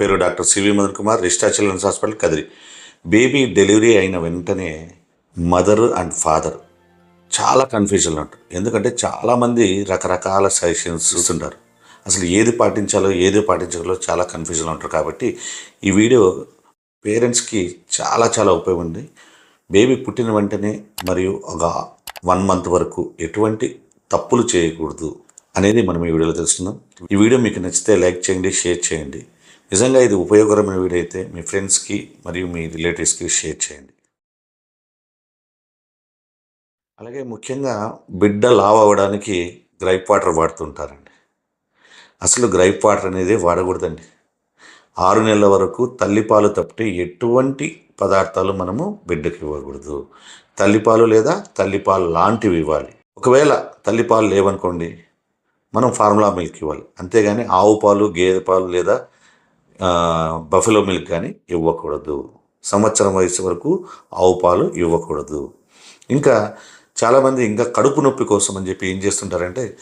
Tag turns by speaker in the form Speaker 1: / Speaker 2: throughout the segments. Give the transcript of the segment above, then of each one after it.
Speaker 1: పేరు doctor CV Madan Kumar Rishta children's hospital Kadiri. Baby delivery అయిన వెంటనే mother and father చాలా కన్ఫ్యూజన్లో ఉంటారు. ఎందుకంటే చాలామంది రకరకాల సజెషన్స్ ఇస్తుంటారు అసలు ఏది పాటించాలో ఏది పాటించాలో చాలా కన్ఫ్యూజన్లో ఉంటారు. కాబట్టి ఈ వీడియో పేరెంట్స్కి చాలా చాలా ఉపయోగం ఉంది. బేబీ పుట్టిన వెంటనే మరియు ఒక వన్ మంత్ వరకు ఎటువంటి తప్పులు చేయకూడదు అనేది మనం ఈ వీడియోలో తెలుసుకుందాం. ఈ వీడియో మీకు నచ్చితే లైక్ చేయండి షేర్ చేయండి. నిజంగా ఇది ఉపయోగకరమైన వీడియో అయితే మీ ఫ్రెండ్స్కి మరియు మీ రిలేటివ్స్కి షేర్ చేయండి. అలాగే ముఖ్యంగా బిడ్డ లావ్ అవ్వడానికి గ్రైప్ వాటర్ వాడుతుంటారండి. అసలు గ్రైప్ వాటర్ అనేది వాడకూడదండి. ఆరు నెలల వరకు తల్లిపాలు తప్పితే ఎటువంటి పదార్థాలు మనము బిడ్డకి ఇవ్వకూడదు. తల్లిపాలు లేదా తల్లిపాలు లాంటివి ఇవ్వాలి. ఒకవేళ తల్లిపాలు లేవనుకోండి మనం ఫార్ములా మిల్క్ ఇవ్వాలి. అంతేగాని ఆవు పాలు గేదె పాలు లేదా బఫెలో మిల్క్ కానీ ఇవ్వకూడదు. సంవత్సరం వయసు వరకు ఆవు పాలు ఇవ్వకూడదు. ఇంకా చాలామంది ఇంకా కడుపు నొప్పి కోసం అని చెప్పి ఏం చేస్తుంటారంటే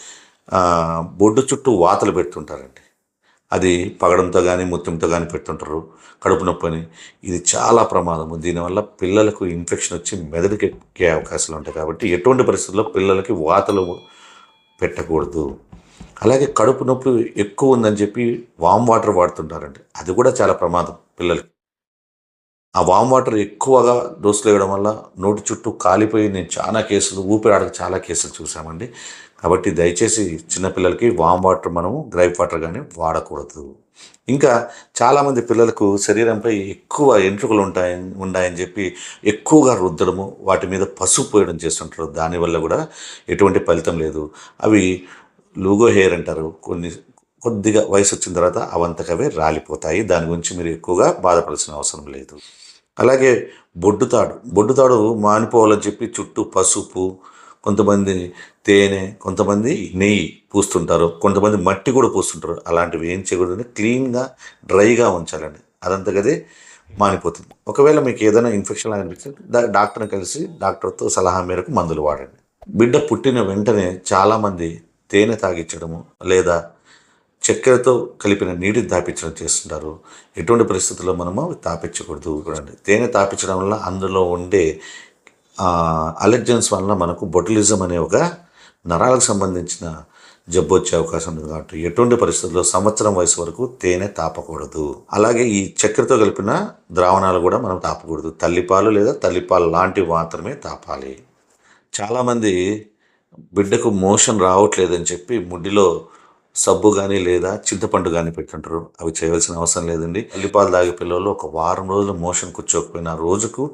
Speaker 1: బొడ్డు చుట్టూ వాతలు పెడుతుంటారండి. అది పగడంతో కానీ ముత్యంతో కానీ పెడుతుంటారు. కడుపు నొప్పి అని. ఇది చాలా ప్రమాదము. దీనివల్ల పిల్లలకు ఇన్ఫెక్షన్ వచ్చి మెదడుకి ఎక్కే అవకాశాలు ఉంటాయి కాబట్టి ఎటువంటి పరిస్థితుల్లో పిల్లలకి వాతలు పెట్టకూడదు. అలాగే కడుపు నొప్పి ఎక్కువ ఉందని చెప్పి వామ్ వాటర్ వాడుతుంటారండి. అది కూడా చాలా ప్రమాదం పిల్లలకి. ఆ వామ్ వాటర్ ఎక్కువగా డోసులు వేయడం వల్ల నోటి చుట్టూ కాలిపోయి నేను చాలా కేసులు ఊపిరాడక చాలా కేసులు చూసామండి కాబట్టి దయచేసి చిన్నపిల్లలకి వామ్ వాటర్ మనము గ్రైప్ వాటర్ కానీ వాడకూడదు. ఇంకా చాలామంది పిల్లలకు శరీరంపై ఎక్కువ ఎంట్రుకలు ఉంటాయని ఉన్నాయని చెప్పి ఎక్కువగా రుద్దడము వాటి మీద పసుపు పోయడం చేస్తుంటారు. దానివల్ల కూడా ఎటువంటి ఫలితం లేదు. అవి లూగో హెయిర్ అంటారు. కొన్ని కొద్దిగా వయసు వచ్చిన తర్వాత అవంతకవే రాలిపోతాయి. దాని గురించి మీరు ఎక్కువగా బాధపడాల్సిన అవసరం లేదు. అలాగే బొడ్డుతాడు. బొడ్డుతాడు మానిపోవాలని చెప్పి చుట్టూ పసుపు కొంతమంది తేనె కొంతమంది నెయ్యి పూస్తుంటారు. కొంతమంది మట్టి కూడా పూస్తుంటారు. అలాంటివి ఏం చేయకూడదు క్లీన్గా డ్రైగా ఉంచాలండి. అదంతకదే మానిపోతుంది. ఒకవేళ మీకు ఏదైనా ఇన్ఫెక్షన్ అనిపిస్తే డాక్టర్ని కలిసి డాక్టర్తో సలహా మేరకు మందులు వాడండి. బిడ్డ పుట్టిన వెంటనే చాలామంది తేనె తాగించడము లేదా చక్కెరతో కలిపిన నీటిని తాపించడం చేస్తుంటారు. ఎటువంటి పరిస్థితుల్లో మనము తాపించకూడదు చూడండి. తేనె తాపించడం వల్ల అందులో ఉండే అలర్జెన్స్ వలన మనకు బొటలిజం అనే ఒక నరాలకు సంబంధించిన జబ్బు వచ్చే అవకాశం ఉంది కాబట్టి ఎటువంటి పరిస్థితుల్లో సంవత్సరం వయసు వరకు తేనె తాపకూడదు. అలాగే ఈ చక్కెరతో కలిపిన ద్రావణాలు కూడా మనం తాపకూడదు. తల్లిపాలు లేదా తల్లిపాలు లాంటివి మాత్రమే తాపాలి. చాలామంది బిడ్డకు మోషన్ రావట్లేదని చెప్పి ముడ్డిలో సబ్బు కానీ లేదా చింతపండు కానీ పెట్టుంటారు. అవి చేయవలసిన అవసరం లేదండి. అల్లిపాలు తాగే పిల్లలు ఒక వారం రోజులు మోషన్ కూర్చోకపోయినా రోజుకు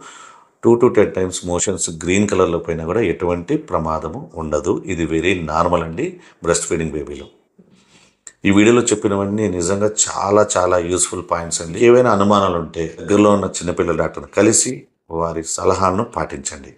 Speaker 1: two to ten times motions green కలర్లో పోయినా కూడా ఎటువంటి ప్రమాదము ఉండదు. ఇది వెరీ నార్మల్ అండి. బ్రెస్ట్ ఫీడింగ్ బేబీలో. ఈ వీడియోలో చెప్పినవన్నీ నిజంగా చాలా చాలా యూస్ఫుల్ పాయింట్స్ అండి. ఏవైనా అనుమానాలు ఉంటే దగ్గరలో ఉన్న చిన్నపిల్లల డాక్టర్ని కలిసి వారి సలహాలను పాటించండి.